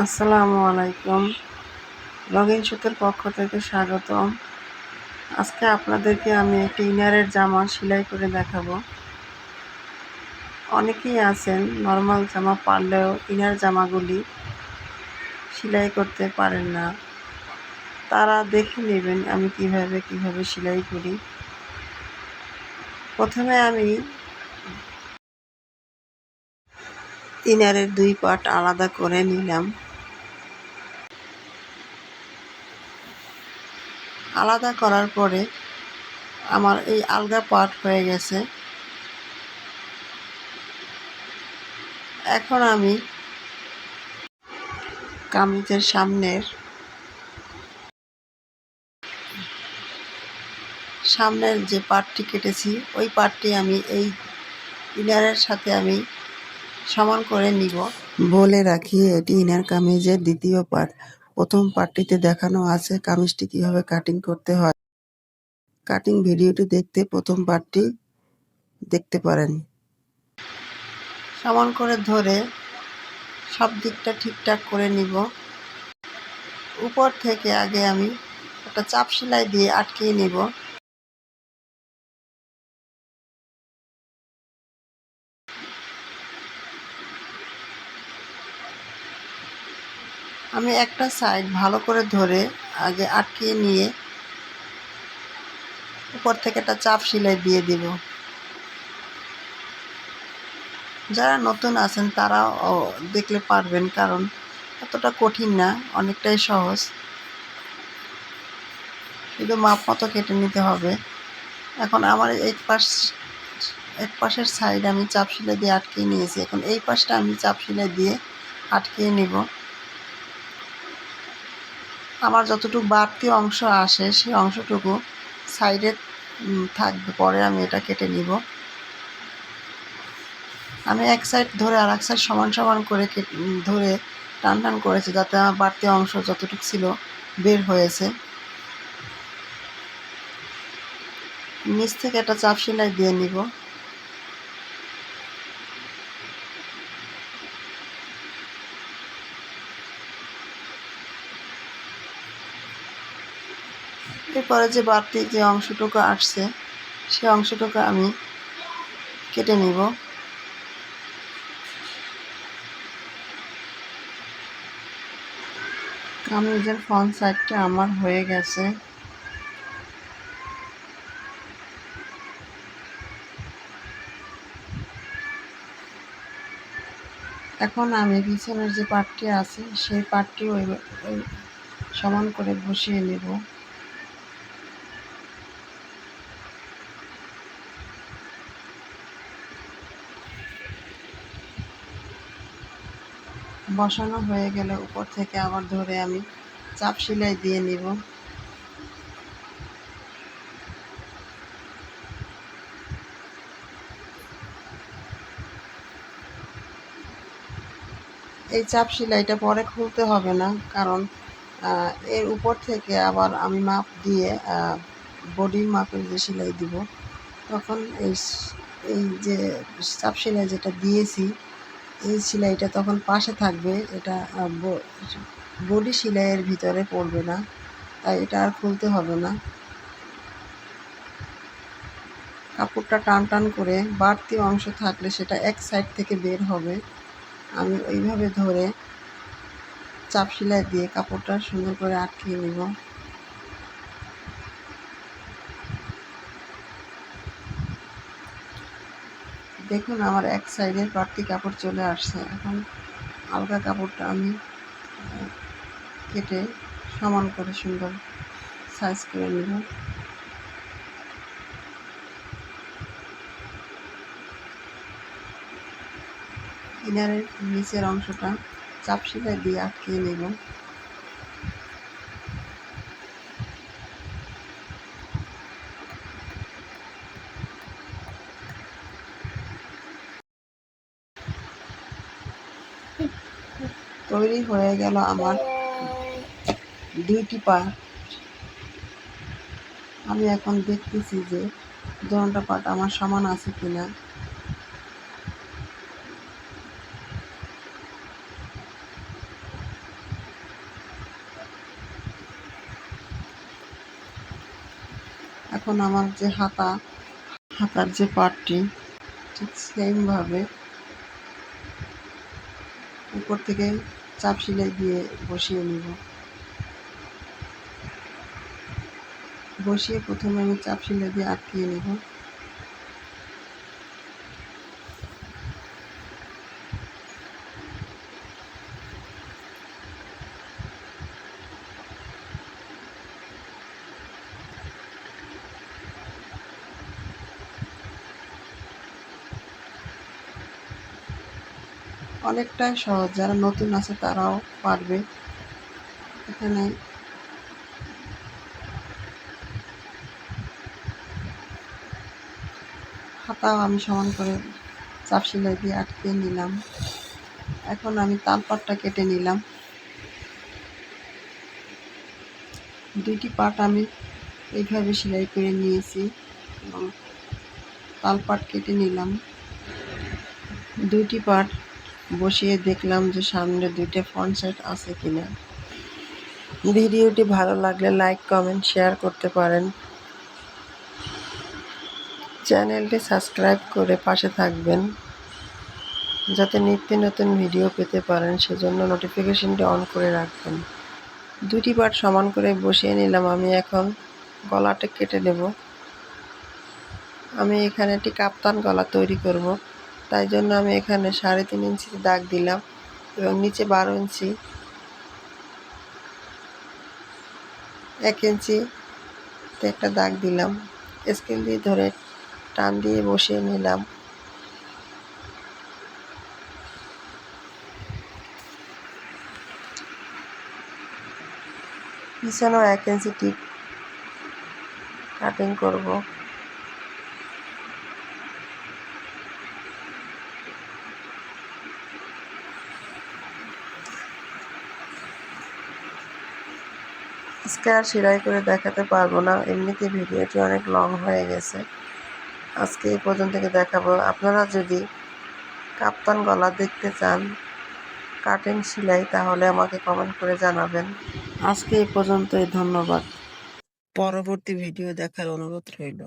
আসসালামু আলাইকুম। লগিং সুতের পক্ষ থেকে স্বাগতম। আজকে আপনাদেরকে আমি একটি ইনারের জামা সেলাই করে দেখাবো। অনেকেই আছেন নর্মাল জামা পারলেও ইনার জামাগুলি সেলাই করতে পারেন না। তারা দেখে নেবেন আমি কীভাবে কীভাবে সেলাই করি। প্রথমে আমি ইনারের দুই পার্ট আলাদা করে নিলাম। আলাদা করার পরে আমার এই আলগা পার্ট হয়ে গেছে। এখন আমি কামিজের সামনের সামনের যে পার্টটি কেটেছি, ওই পার্টটি আমি এই ইনারের সাথে আমি সমান করে নিব। বলে রাখি, এটি ইনার কামিজের দ্বিতীয় পার্ট। প্রথম পার্টটিতে দেখানো আছে কামিজটি কীভাবে কাটিং করতে হয়। কাটিং ভিডিওটি দেখতে প্রথম পার্টটি দেখতে পারেন। সমান করে ধরে সব দিকটা ঠিকঠাক করে নিব। উপর থেকে আগে আমি একটা চাপ সেলাই দিয়ে আটকিয়ে নিব। আমি একটা সাইড ভালো করে ধরে আগে আটকিয়ে নিয়ে উপর থেকে একটা চাপ সেলাই দিয়ে দিব। যারা নতুন আছেন তারাও দেখলে পারবেন কারণ এতটা কঠিন না, অনেকটাই সহজ। শুধু মাপ মতো কেটে নিতে হবে। এখন আমার এক পাশ, এক পাশের সাইড আমি চাপ সেলাই দিয়ে আটকিয়ে নিয়েছি। এখন এই পাশটা আমি চাপ সেলাই দিয়ে আটকিয়ে নিব। আমার যতটুকু বাড়তি অংশ আসে, সেই অংশটুকু সাইডে থাকবে। পরে আমি এটা কেটে নিব। আমি এক সাইড ধরে আর এক সাইড সমান সমান করে ধরে টান টান করেছি যাতে আমার বাড়তি অংশ যতটুকু ছিল বের হয়েছে। নিচ থেকে একটা চাপ সেলাই দিয়ে নিব। এরপরে যে বাড়তি যে অংশটুকু আসছে, সে অংশটুকু আমি কেটে নিব। কামিজের ফ্রন্ট সাইডটা আমার হয়ে গেছে। এখন আমি পিছনের যে পাটটি আছে, সেই পাটটি ওই সমান করে বসিয়ে নেব। বসানো হয়ে গেলে উপর থেকে আবার ধরে আমি চাপ সেলাই দিয়ে নিব। এই চাপ সেলাইটা পরে খুলতে হবে না, কারণ এর উপর থেকে আবার আমি মাপ দিয়ে বডির মাপের যে সেলাই দিব, তখন এই এই যে চাপ সেলাই যেটা দিয়েছি এই সেলাইটা তখন পাশে থাকবে, এটা বডি সেলাইয়ের ভিতরে পড়বে না, তাই এটা আর খুলতে হবে না। কাপড়টা টান টান করে বাড়তি অংশ থাকলে সেটা এক সাইড থেকে বের হবে। আমি ওইভাবে ধরে চাপ সেলাই দিয়ে কাপড়টা সুন্দর করে আটকিয়ে নিব। দেখুন, আমার এক সাইডের বাড়তি কাপড় চলে আসছে। এখন আলগা কাপড়টা আমি কেটে সমান করে সুন্দর সাইজ করে নেব। ইনারের নিচের অংশটা চাপ সেলাই দিয়ে আটকিয়ে নেব। তৈরি হয়ে গেল আমার দুইটি পার্ট আমি এখন দেখতেছি যে দোনটা পার্ট আমার সমান আছে কিনা। এখন আমার যে হাতা, হাতার যে পার্টটি ঠিক সেমভাবে উপর থেকে চাপ সেলাই দিয়ে বসিয়ে নিব। বসিয়ে প্রথমে আমি চাপ সেলাই দিয়ে আটকিয়ে নিব। অনেকটাই সহজ। যারা নতুন আছে তারাও পারবে। এখানে হাতাও আমি সমান করে চাপ সেলাই দিয়ে আটকে নিলাম। এখন আমি তালপাটটা কেটে নিলাম। দুইটি পাট আমি এইভাবে সেলাই করে নিয়েছি এবং তালপাট কেটে নিলাম। দুইটি পাট বসিয়ে দেখলাম যে সামনে দুইটা ফ্রন্ট সাইড আছে কিনা। ভিডিওটি ভালো লাগলে লাইক কমেন্ট শেয়ার করতে পারেন। চ্যানেলটি সাবস্ক্রাইব করে পাশে থাকবেন। যাতে নিত্য নতুন ভিডিও পেতে পারেন, সেজন্য নোটিফিকেশনটি অন করে রাখবেন। দুটি পার্ট সমান করে বসিয়ে নিলাম, আমি এখন গলাটা কেটে নেব। আমি এখানে একটি কাপ্তান গলা তৈরি করব। তাই জন্য আমি এখানে সাড়ে তিন ইঞ্চি দাগ দিলাম এবং নিচে বারো ইঞ্চি, এক ইঞ্চি একটা দাগ দিলাম। স্কেল দিয়ে ধরে টান দিয়ে বসিয়ে নিলাম। পিছনেও এক ইঞ্চি টিপ কাটিং করব। আজকে আর সেলাই করে দেখাতে পারব না। এমনিতে ভিডিওটি অনেক লং হয়ে গেছে। আজকে এই পর্যন্ত দেখাবো? আপনারা যদি কাপ্তান গলা দেখতে চান কাটিং সেলাই, তাহলে আমাকে কমেন্ট করে জানাবেন। আজকে এই পর্যন্তই, ধন্যবাদ। পরবর্তী ভিডিও দেখার অনুরোধ রইল।